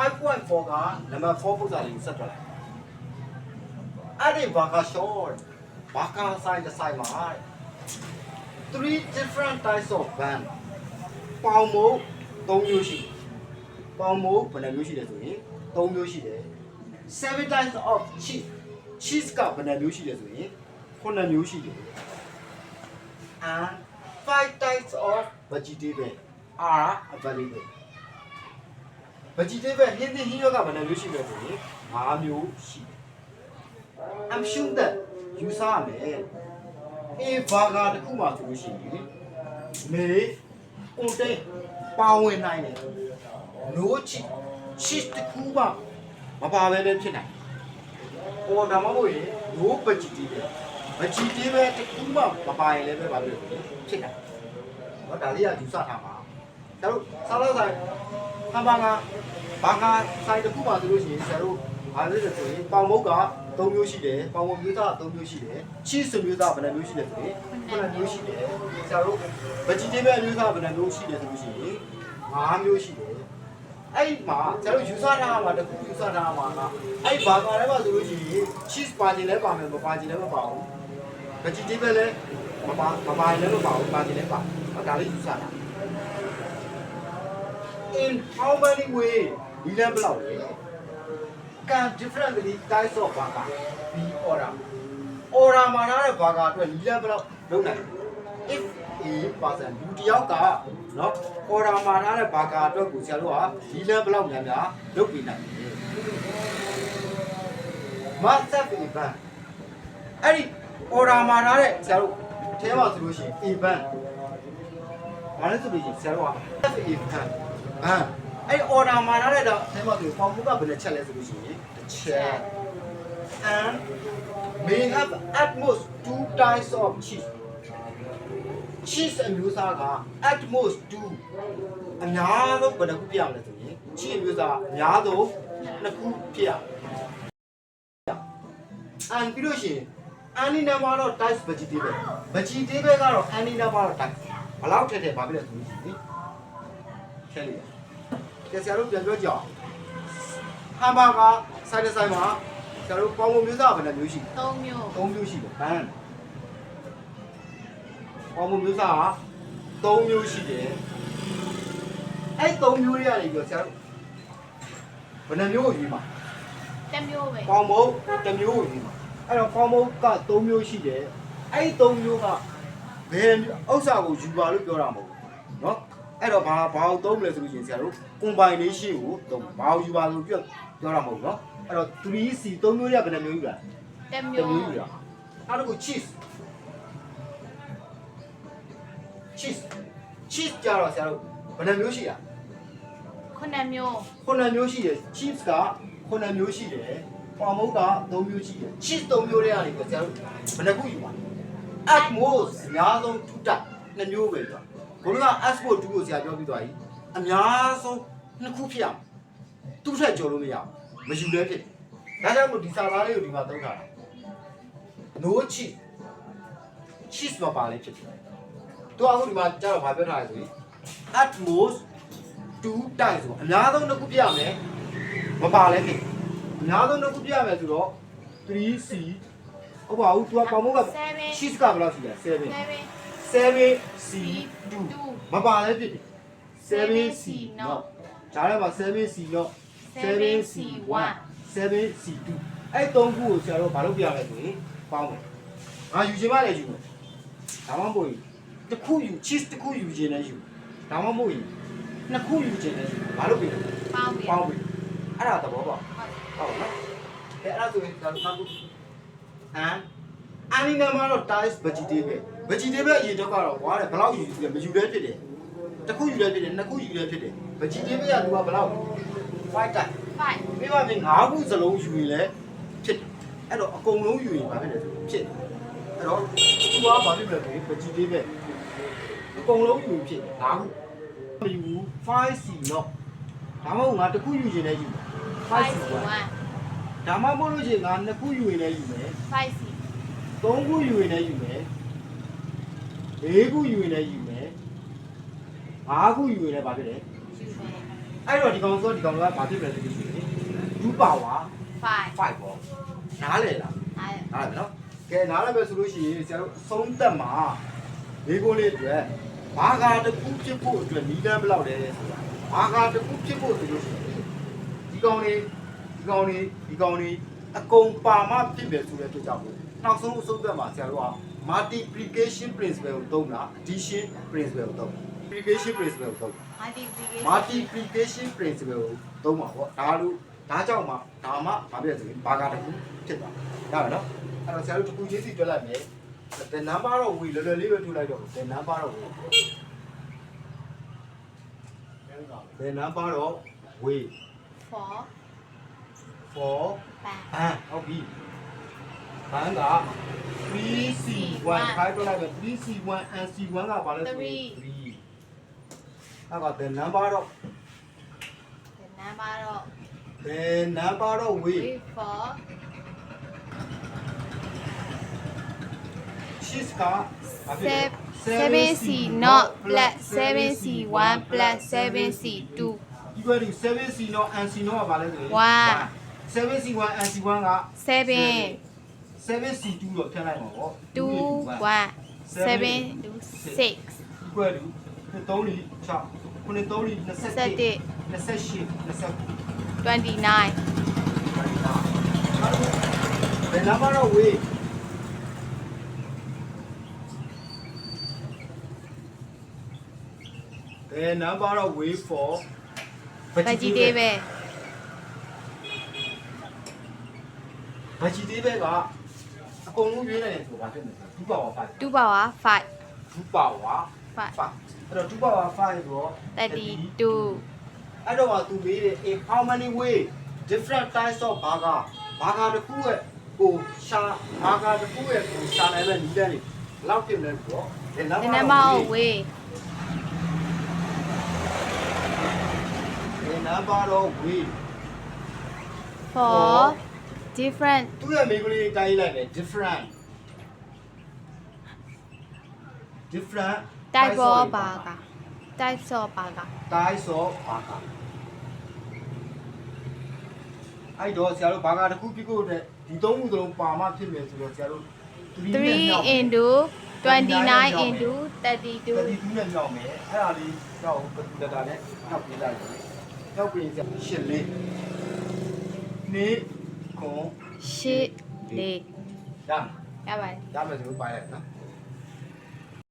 5.4ကနံပါတ်4ပုံစံလေးကိုဆက်ထွက်လိုက်အဲ့ဒီဘာကာ short ဘာကာ size တစ် size မှာ three different types of band ပေါင်မို့3မျိုးရှိတယ်ပေါင်မို့ဘယ်နှမျိုးရှိလဲဆိုရင်3မျိုးရှိတယ် seven types of cheese cheese ကဘယ်နှမျိုးရှိလဲဆိုရင်9မျိုးရှိတယ် and five types of vegetable are available Vegetable ဟင်းသီးဟင်းရွက်ကဘယ်နှမျိုးရှိလဲဆိုရင်5မျိုးရှိတယ် I'm sure that ယူဆရမယ်အေးဘာဂါတစ်ခုမှဆိုလို့ရှိရင်မေကွန်တိန်ပါဝင်နိုင်တယ် no cheese cheese တစ်ခုမှမပါဘဲလည်းဖြစ်နိုင်တယ်ပေါ်ဒါမှမဟုတ်ရင် no vegetable vegetable တစ်ခုမှမပါရင်လည်းပဲပါလို့ဖြစ်နိုင်တယ်ဟောဒါလေးကယူဆထားပါဒါတို့စားလို့ဆိုင် ဟမ်ဘာဂါဘာဂါဆိုင်တစ်ခုမှဆိုလို့ရှိရင်ဆရာတို့အားလေးဆိုရင်ပေါင်မုတ်က3မျိုးရှိတယ်ပေါင်မုတ်မျိုးသား3မျိုးရှိတယ် cheese မျိုးသားဘယ်နှမျိုးရှိလဲဆိုရင်9မျိုးရှိတယ်ဆရာတို့ vegetable မျိုးသားဘယ်နှမျိုးရှိတယ်ဆိုလို့ရှိရင်5မျိုးရှိတယ်အဲ့ဒီမှာကျွန်တော်ယူဆထားမှာတခုယူဆထားမှာကအဲ့ဒီဘာကာထဲမှာဆိုလို့ရှိရင် cheese ပါခြင်းလည်းပါမယ်မပါခြင်းလည်းမပါဘူး vegetable လည်းမပါမပါရင်လည်းမပါဘူးပါခြင်းလည်းပါဟောဒါလေးယူဆတာ in how many way ဒီလည်းဘယ်လောက်လဲ can differently types of burger be order order မှာထားတဲ့ burger အတွက်ဒီလည်းဘယ်လောက်လုပ်နိုင်လဲ if a person လူတစ်ယောက်ကနော် order မှာထားတဲ့ burger အတွက်ကိုဆရာတို့ကဒီလည်းဘယ်လောက်များများလုပ်ပေးနိုင်လဲ must have a ban အဲ့ဒီ order မှာထားတဲ့ဆရာတို့ထဲမှာဆိုလို့ရှိရင် a ban ဘာလဲဆိုလို့ရှိရင်ဆရာတို့က have a ban အာအဲ့ဒီ order မှာထားတဲ့တော့ထဲမှာဆိုပေါင်မှုကဘယ်နှချက်လဲဆိုလို့ရှိရင်တစ်ချက် and may have at most two types of cheese cheese အမျိုးအစားက at most two အများဆုံးဘယ်နှခုပြရမလဲဆိုရင် cheese အမျိုးအစားအများဆုံးနှစ်ခုပြရ and ပြီးလို့ရှိရင် any number of types vegetable vegetable ကတော့ any number of types ဘယ်လောက်ထက်ထက်ဘာဖြစ်လဲဆိုလို့ရှိရင်ခဲလိုက် ရဆရာတို့ပြန်ပြောကြအောင်ဟမ်ဘာဂါဆိုင်တဲ့ဆိုင်မှာဆရာတို့ပေါင်ပုံမျိုးစားဘယ်နှမျိုးရှိလဲ 3မျိုး ၃မျိုးရှိတယ်ဘန်ပေါင်ပုံမျိုးစားက၃မျိုးရှိတယ်အဲ့၃မျိုးတွေကနေပြီးတော့ဆရာတို့ဘယ်နှမျိုးကိုယူမှာ တစ်မျိုးပဲ ပေါင်ပုံတစ်မျိုးကိုယူမှာအဲ့တော့ပေါင်ပုံက၃မျိုးရှိတယ်အဲ့ဒီ၃မျိုးကဘယ်ဥစ္စာကိုယူပါလို့ပြောတာမဟုတ်ဘူးเนาะ အဲ့တော့ဘာဘာကိုသုံးမလဲဆိုလို့ရှိရင်ဆရာတို့ combination ကိုသုံးဘာကိုယူပါလို့ပြောပြောတာမဟုတ်ဘူးเนาะအဲ့တော့ 3C ၃မျိုးတွေကဘယ်နှမျိုးယူတာ တစ် တ မျိုး မျိုးယူတာနောက်တစ်ခု cheese cheese cheese ကြတော့ဆရာတို့ဘယ်နှမျိုးရှိတာ ခုနှစ်မျိုး ခုနှစ်မျိုးရှိတယ် cheese ကခုနှစ်မျိုးရှိတယ်ပေါင်မုတ်က3မျိုးရှိတယ် cheese 3မျိုးတွေကနေပြီးဆရာတို့ဘယ်နှခုယူပါ at most အများဆုံး2တက်2မျိုးပဲပြော ဘုရား export 2ကိုဆရာပြောပြီးသွားပြီအများဆုံးနှစ်ခုဖြစ်အောင်သူ့ထက်ကျော်လို့မရဘူးမယူလဲဖြစ်တယ်ဒါကြောင့်မို့ဒီစာသားလေးကိုဒီမှာသုံးထားတာ no cheese cheese မပါလဲဖြစ်တယ်သူအခုဒီမှာကျတော့ဘာပြောထားလဲဆိုရင် at most 2 times ဆိုအများဆုံးတစ်ခုပြရမယ်မပါလဲဖြစ်အများဆုံးတစ်ခုပြရမယ်ဆိုတော့ 3c ဟုတ်ပါဘူး तू ကပေါင်မုတ်က7 cheese ကဘယ်လောက်ရှိလဲ7 7 7c 2 2မပါလဲဖြစ်တယ် 7c နော်နော်ဂျားထဲမှာ 7c နော် 7c 1 7c 2 အဲ့သုံးခုကိုဆရာတို့ဘာလုပ်ပြရလဲဆိုရင်ပေါင်းမယ်ငါယူချင်မှလည်းယူမယ်ဒါမှမဟုတ်ရင်တစ်ခုယူ cheese တစ်ခုယူချင်လည်းယူဒါမှမဟုတ်ရင်နှစ်ခုယူချင်လည်းယူဘာလုပ်ပြလဲပေါင်းပြီပေါင်းပြီအဲ့ဒါသဘောပေါက်ဟုတ်ဟုတ်နော်အဲအဲ့ဒါဆိုရင်ဒါနောက်ခုအမ်အနီနမှာတော့ tiles vegetable vegetable အရေးတော့ကတော့ဟွာတယ်ဘယ်လောက်ယူလဲမယူလဲဖြစ်တယ်တစ်ခုယူလဲဖြစ်တယ်နှစ်ခုယူလဲဖြစ်တယ် vegetable ကသူကဘယ်လောက်5 type 5ပြီးမှပြင်၅ခုစလုံးယူရင်လည်းဖြစ်တယ်အဲ့တော့အကုန်လုံးယူရင်ဘာဖြစ်လဲဆိုဖြစ်တယ်အဲ့တော့သူကဘာဖြစ်လဲဆိုရင် vegetable အကုန်လုံးယူရင်ဖြစ်တယ်၅ခုမယူဘူး 5c တော့ဒါမှမဟုတ်ငါတစ်ခုယူရင်လည်းယူမယ် 5c 5 1 1ဒါမှမဟုတ်လို့ရှိရင်ငါနှစ်ခုယူရင်လည်းယူမယ် 5 C သုံးခုယူရင်လည်းယူမယ် လေးခုယူရင်လည်းယူမယ်ငါးခုယူရင်လည်းဘာဖြစ်လဲယူမယ်အဲ့တော့ဒီကောင်ဆိုဒီကောင်ကဘာဖြစ်လဲဆိုလို့ရှိရင်ဒူပါဝါ5 5ပေါ့နားလေလားနားရနားလေနော်ကဲနားလည်းပဲဆိုလို့ရှိရင်ဆရာတို့အဆုံးသက်မှာဒီကိုလေးအတွက်ဘာကာတစ်ခုဖြစ်ဖို့အတွက်နီးလန်းဘယ်လောက်လဲဆိုတာဘာကာတစ်ခုဖြစ်ဖို့ဆိုလို့ရှိရင်ဒီကောင်လေးဒီကောင်လေးဒီကောင်လေးအကုန်ပါမဖြစ်တယ်ဆိုတဲ့အတွက်ကြောင့်မို့နောက်ဆုံးအဆုံးသက်မှာဆရာတို့က multiplication principle ကိုသုံးတာ addition principle ကိုသုံးတာ multiplication principle ကိုသုံးတာ multiplication multiplication principle ကိုသုံးပါပေါ့ဒါလို့ဒါကြောင့်မှဒါမှဘာဖြစ်လဲဆိုရင်ဘာကတစ်ခုဖြစ်သွားတယ်ရပါနော်အဲ့တော့ဆရာတို့တစ်ခုချင်းစီတွက်လိုက်မယ် the number of way လော်လော်လေးပဲထုတ်လိုက်တော့ the number of way the number of way 4 for 5อ่าဟုတ်ပြီဘန်းက 3C1 ခိုင်းပြလိုက်မယ် 3C1 and C1 ကဘာလဲဆိုရင်3အဲ့က the number of the number of the number of way way for 6ကဘာဖြစ်လဲ 7c not plus 7c 1 plus 7c 2 equal to 7C not and C not ကဘာလဲဆိုရင် One. 7C1 and C1 က7 7C2 တော့ဖြတ်လိုက်မှာပေါ့2 1 7 6 equal to 3လီ6 9 3လီ27 28 29 29 The number of way The number of way for vegetable vegetable က အကုန်လုံးရွေးနိုင်တယ်ဆိုဘာဖြစ်လဲဆို2 power 5 2 power 5 2 power 5 5အဲ့တော့2 power 5ဆိုတော့32 အဲ့တော့ကသူမေးတယ် a how many way different types of burger burger တစ်ခုရဲ့ကိုရှာ burger တစ်ခုရဲ့ကိုရှာနိုင်တဲ့နည်းလမ်းတွေဘယ်လောက်ဖြစ်လဲဆိုတော့ the the number number of of way way the number of way for different သူ့ရဲ့မိန်းကလေးတိုင်းလိုက်တယ် different different type of burger types of burger types of burger အဲ့တော့ဆရာတို့ဘာကာတစ်ခုပြဖို့အတွက်ဒီသုံးခုသလုံးပါမှဖြစ်မယ်ဆိုတော့ဆရာတို့3 into 29 into 32 32နဲ့မြောက်မယ်အဲ့ဒါလေးတော့ဘယ်သူလက်တာနဲ့မြောက်ပြလိုက်တယ်မြောက်ပြင်ဆရာရှစ်လေးနေ ခွန် shit လေးရမယ်ရပါတယ်ရမယ်ဆိုလို့ပိုင်းလိုက်နော်